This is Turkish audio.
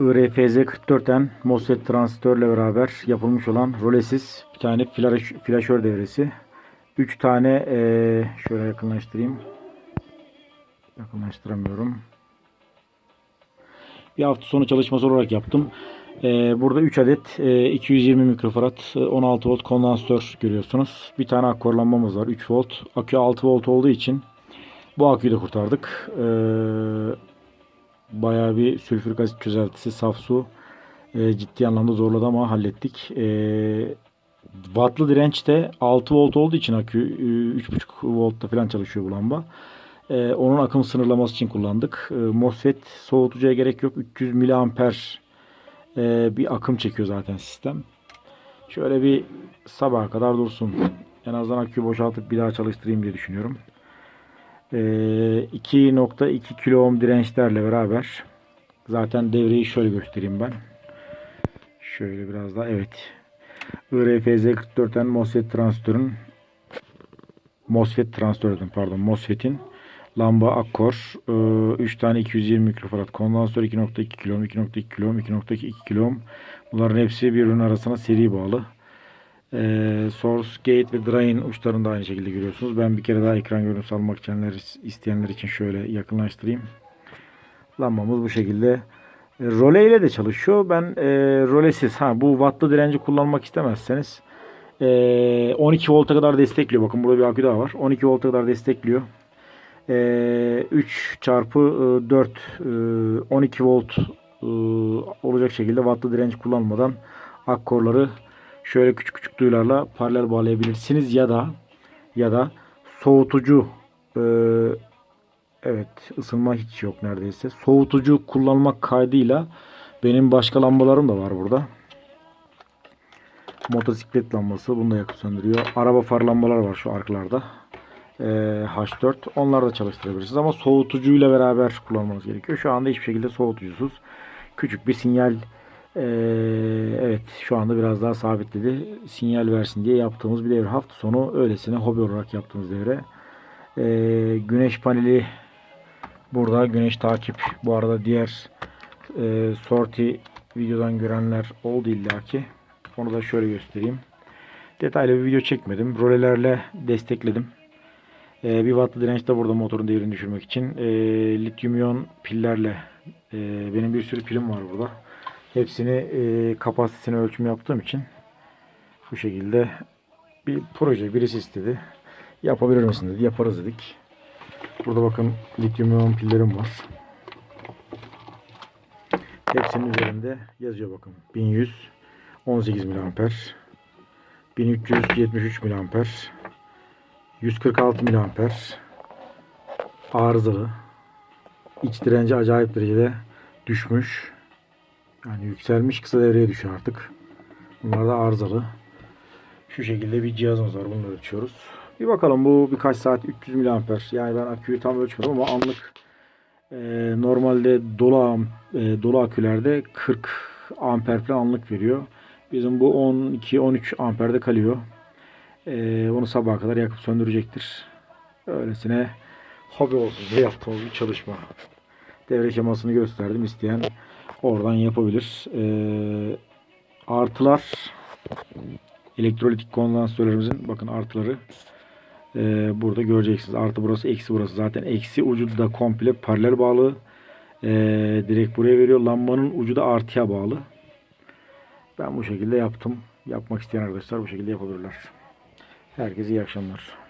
IRFZ 44'ten MOSFET transistörle beraber yapılmış olan rolesiz bir tane flaş, flaşör devresi. 3 tane eee, şöyle yakınlaştırayım. Yakınlaştıramıyorum. Bir hafta sonu çalışması olarak yaptım. Eee, burada 3 adet eee, 220 mikrofarad eee, 16 volt kondansatör görüyorsunuz. Bir tane akkorlanmamız var 3 volt. Akü 6 volt olduğu için bu aküyü de kurtardık. Eee bayağı bir sülfürik asit çözeltisi, saf su e, ciddi anlamda zorladı ama hallettik. E, wattlı direnç de 6 volt olduğu için akü e, 3.5 voltta falan çalışıyor bu lamba. E, onun akım sınırlaması için kullandık. E, MOSFET soğutucuya gerek yok. 300 miliamper e, bir akım çekiyor zaten sistem. Şöyle bir sabaha kadar dursun. En azından aküyü boşaltıp bir daha çalıştırayım diye düşünüyorum. Ee, 2.2 kilo ohm dirençlerle beraber zaten devreyi şöyle göstereyim ben. Şöyle biraz daha evet. IRFZ 44'ten MOSFET transistörün MOSFET transistörün pardon MOSFET'in lamba akkor 3 tane 220 mikrofarad kondansatör 2.2 kilo ohm 2.2 kilo ohm 2.2 kilo bunların hepsi birbirinin arasına seri bağlı. Ee, source gate ve drain uçlarını da aynı şekilde görüyorsunuz. Ben bir kere daha ekran görüntüsü almak isteyenler, isteyenler için şöyle yakınlaştırayım. Lambamız bu şekilde. E, role ile de çalışıyor. Ben e, rolesiz. Ha bu wattlı direnci kullanmak istemezseniz e, 12 volta kadar destekliyor. Bakın burada bir akü daha var. 12 volta kadar destekliyor. E, 3 çarpı e, 4 e, 12 volt e, olacak şekilde wattlı direnç kullanmadan akkorları şöyle küçük küçük duyularla paralel bağlayabilirsiniz ya da ya da soğutucu e, evet ısınma hiç yok neredeyse. Soğutucu kullanmak kaydıyla benim başka lambalarım da var burada. Motosiklet lambası bunu da yakıp söndürüyor. Araba far lambalar var şu arkalarda. E, H4 onlar da çalıştırabilirsiniz ama soğutucuyla beraber kullanmanız gerekiyor. Şu anda hiçbir şekilde soğutucusuz. Küçük bir sinyal ee, evet şu anda biraz daha sabitledi. Sinyal versin diye yaptığımız bir devre. Hafta sonu öylesine hobi olarak yaptığımız devre. Ee, güneş paneli burada. Güneş takip. Bu arada diğer e, sorti videodan görenler oldu illaki. Onu da şöyle göstereyim. Detaylı bir video çekmedim. Rolelerle destekledim. Ee, bir wattlı direnç de burada motorun devrini düşürmek için. Ee, lityum iyon pillerle e, benim bir sürü pilim var burada. Hepsini e, kapasitesini ölçüm yaptığım için bu şekilde bir proje birisi istedi. Yapabilir misin dedi. Yaparız dedik. Burada bakın lityum iyon pillerim var. Hepsinin üzerinde yazıyor bakın. 1100 18 miliamper 1373 miliamper 146 miliamper arızalı iç direnci acayip derecede düşmüş. Yani yükselmiş kısa devreye düşüyor artık. Bunlar da arızalı. Şu şekilde bir cihazımız var. Bunu ölçüyoruz. Bir bakalım bu birkaç saat 300 miliamper. Yani ben aküyü tam ölçmedim ama anlık e, normalde dolu e, dolu akülerde 40 amper falan anlık veriyor. Bizim bu 12-13 amperde kalıyor. E, onu sabaha kadar yakıp söndürecektir. Öylesine hobi olsun diye yaptığımız bir çalışma. Devre şemasını gösterdim. isteyen oradan yapabilir. Ee, artılar elektrolitik kondansatörlerimizin bakın artıları ee, burada göreceksiniz. Artı burası, eksi burası. Zaten eksi ucu da komple paralel bağlı. Ee, direkt buraya veriyor. Lambanın ucu da artıya bağlı. Ben bu şekilde yaptım. Yapmak isteyen arkadaşlar bu şekilde yapabilirler. Herkese iyi akşamlar.